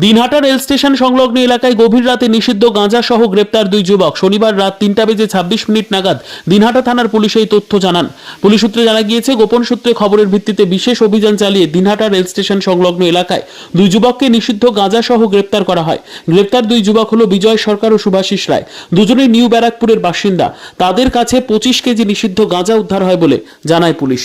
Dinhata rail station সংলগ্ন এলাকায় গভীর রাতে নিষিদ্ধ গাঁজা সহ গ্রেপ্তার দুই যুবক। শনিবার রাত তিনটা বেজে ছাব্বিশ মিনিট নাগাদ দিনহাটা থানার পুলিশ এই তথ্য জানান। পুলিশ সূত্রে জানা গিয়েছে, গোপন সূত্রে খবরের ভিত্তিতে বিশেষ অভিযান চালিয়ে দিনহাটা রেল স্টেশন সংলগ্ন এলাকায় দুই যুবককে নিষিদ্ধ গাঁজা সহ গ্রেপ্তার করা হয়। গ্রেপ্তার দুই যুবক হলো বিজয় সরকার ও সুভাষিস রায়। দুজনেই নিউ ব্যারাকপুরের বাসিন্দা। তাদের কাছে পঁচিশ কেজি নিষিদ্ধ গাঁজা উদ্ধার হয় বলে জানায় পুলিশ।